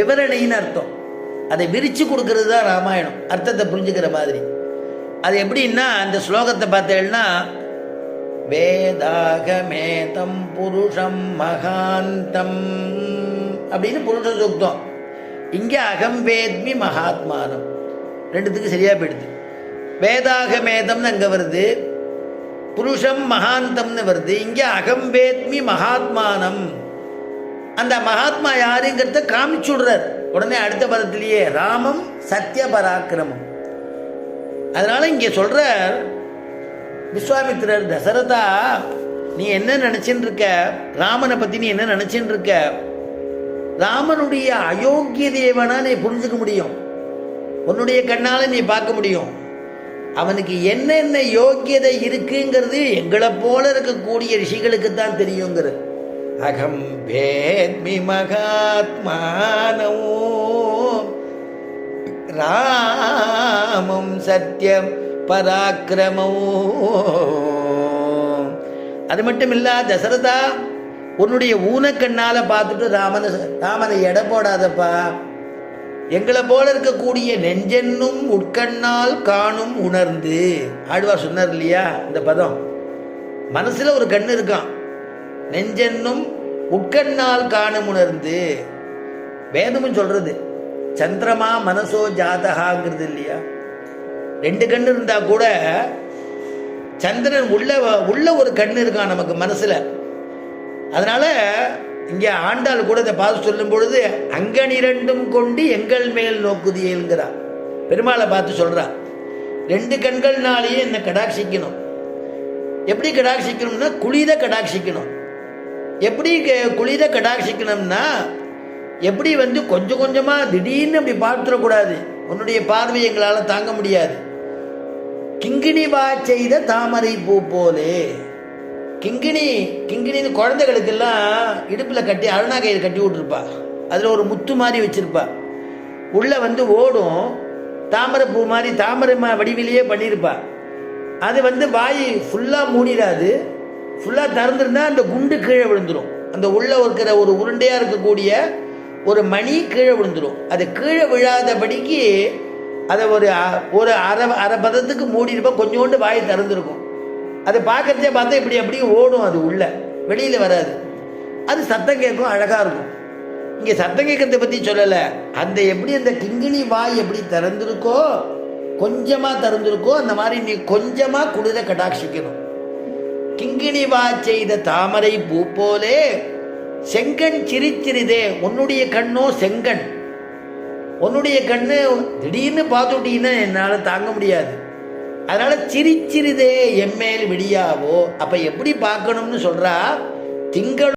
விவரணைன்னு அர்த்தம். அதை விரித்து கொடுக்கறது தான் ராமாயணம். அர்த்தத்தை புரிஞ்சுக்கிற மாதிரி. அது எப்படின்னா அந்த ஸ்லோகத்தை பார்த்தேன்னா வேதாகமேதம் புருஷம் மகாந்தம் அப்படின்னு புருஷ சுக்தம் இங்கே அகம் வேத்மி மகாத்மானம். ரெண்டுத்துக்கு சரியாக போயிடுது. வேதாகமேதம்னு அங்கே வருது. புருஷம் மகாந்தம்னு வருது. இங்கே அகம் வேத்மி மகாத்மானம். அந்த மகாத்மா யாருங்கிறத காமிச்சு விடுறார். உடனே அடுத்த பதத்திலேயே ராமம் சத்திய பராக்கிரமம் அதனால இங்கே சொல்றார் விஸ்வாமித்திரர் தசரதா நீ என்ன நினச்சின்னு இருக்க ராமனை பற்றி நீ என்ன நினச்சின்னு இருக்க ராமனுடைய அயோக்கிய தேவனா நீ புரிஞ்சுக்க முடியும். உன்னுடைய கண்ணால் நீ பார்க்க முடியும். அவனுக்கு என்னென்ன யோக்கியதை இருக்குங்கிறது எங்களை போல இருக்கக்கூடிய ரிஷிகளுக்கு தான் தெரியுங்கிறது. அகம் வேத்மி மகாத்மானோ ராமம் சத்தியம் பராக்கிரமோ. அது மட்டும் இல்ல தசரதா உன்னுடைய ஊனக்கண்ணால பார்த்துட்டு ராமனை ராமனை எடை போடாதப்பா. எங்களை போல இருக்கக்கூடிய நெஞ்சென்னும் உட்கண்ணால் காணும் உணர்ந்து ஆழ்வார் சொன்னார் இல்லையா இந்த பதம்? மனசுல ஒரு கண்ணு இருக்கான் நெஞ்சென்னும் உட்கண்ணால் காணும் உணர்ந்து வேதமும் சொல்றது சந்திரமா மனசோ ஜாதகாங்கிறது இல்லையா? ரெண்டு கண்ணு இருந்தா கூட சந்திரன் உள்ள உள்ள ஒரு கண்ணு இருக்கான் நமக்கு மனசுல? அதனால இங்கே ஆண்டாள் கூட இதை பார்த்து சொல்லும் பொழுது அங்கனிரண்டும் கொண்டு எங்கள் மேல் நோக்குதியல்கிறா பெருமாளை பார்த்து சொல்றா. ரெண்டு கண்கள்னாலேயே என்னை கடாட்சிக்கணும். எப்படி கடாட்சிக்கணும்னா குளிர கடாட்சிக்கணும். எப்படி க- குளிர கடாட்சிக்கணும்னா எப்படி வந்து கொஞ்சம் கொஞ்சமாக திடீர்னு அப்படி பார்த்துடக்கூடாது. உன்னுடைய பார்வை எங்களால் தாங்க முடியாது. கிங்கிணி வா செய்த தாமரை பூ போலே. கிங்கிணி கிங்கிணின்னு குழந்தைகளுக்கெல்லாம் இடுப்பில் கட்டி அருணா கயிறு கட்டி விட்டுருப்பா. அதில் ஒரு முத்து மாதிரி வச்சுருப்பா. உள்ளே வந்து ஓடும். தாமரை பூ மாதிரி தாமரை மா வடிவிலேயே பண்ணியிருப்பா அது வந்து வாய் ஃபுல்லாக மூடிடாது. ஃபுல்லாக திறந்துருந்தா அந்த குண்டு கீழே விழுந்துடும் அந்த உள்ளே இருக்கிற ஒரு உருண்டையாக இருக்கக்கூடிய ஒரு மணி கீழே விழுந்துடும் அது கீழே விழாதபடிக்கு அதை ஒரு அ- ஒரு அரை அரை பதத்துக்கு மூடிருப்போம் கொஞ்சோண்டு வாய் திறந்துருக்கும். அதை பார்க்கறதே பார்த்தா இப்படி அப்படியே ஓடும் அது உள்ள. வெளியில் வராது. அது சத்தம் கேட்கும் அழகாக இருக்கும். இங்கே சத்தம் கேட்கறத பற்றி சொல்லலை. அந்த எப்படி அந்த கிங்கிணி வாய் எப்படி திறந்திருக்கோ கொஞ்சமாக திறந்திருக்கோ அந்த மாதிரி நீ கொஞ்சமாக குளிர கடாட்சிக்கணும். கிங்கிணிவா செய்த தாமரை பூ போலே செங்கண் சிரிச்சிறிதே உன்னுடைய கண்ணோ செங்கண். உன்னுடைய கண்ணு திடீர்னு பார்த்துட்டீங்கன்னா என்னால் தாங்க முடியாது. அதனால சிரிச்சிறிதே எம்மேல் விடியாவோ அப்ப எப்படி பார்க்கணும்னு சொல்றா திங்கள்